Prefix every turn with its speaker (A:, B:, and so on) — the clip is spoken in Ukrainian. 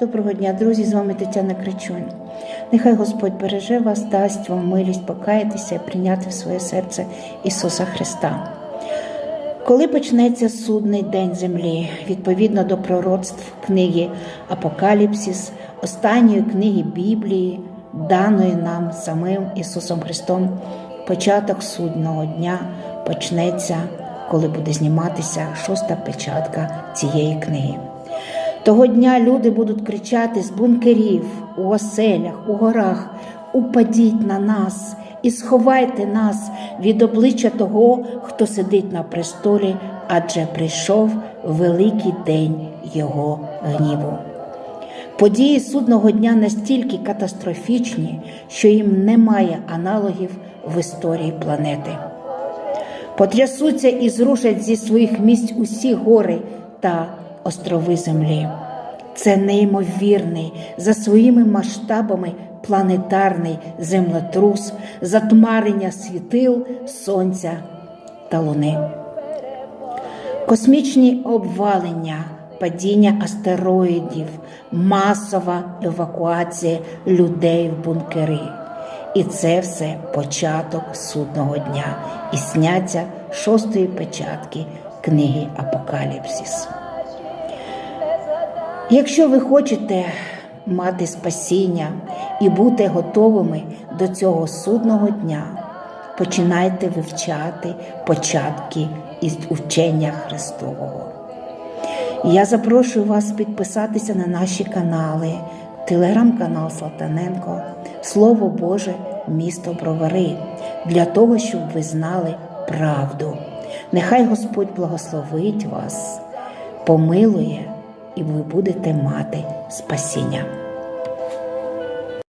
A: Доброго дня, друзі! З вами Тетяна Кричунь. Нехай Господь береже вас, дасть вам милість покаятися і прийняти в своє серце Ісуса Христа. Коли почнеться судний день землі, відповідно до пророцтв книги Апокаліпсис, останньої книги Біблії, даної нам самим Ісусом Христом, початок судного дня почнеться, коли буде зніматися шоста печатка цієї книги. Того дня люди будуть кричати з бункерів, у оселях, у горах: Упадіть на нас і сховайте нас від обличчя того, хто сидить на престолі, адже прийшов великий день Його гніву. Події судного дня настільки катастрофічні, що їм немає аналогів в історії планети. Потрясуться і зрушать зі своїх місць усі гори та острови землі. Це неймовірний за своїми масштабами планетарний землетрус, затмарення світил, сонця та луни. Космічні обвалення, падіння астероїдів, масова евакуація людей в бункери. І це все початок судного дня і сняття шостої печатки книги Апокаліпсис. Якщо ви хочете мати спасіння і бути готовими до цього судного дня, починайте вивчати початки із учення Христового. Я запрошую вас підписатися на наші канали, телеграм-канал Салтаненко, Слово Боже, місто Бровари, для того, щоб ви знали правду. Нехай Господь благословить вас, помилує, і ви будете мати спасіння.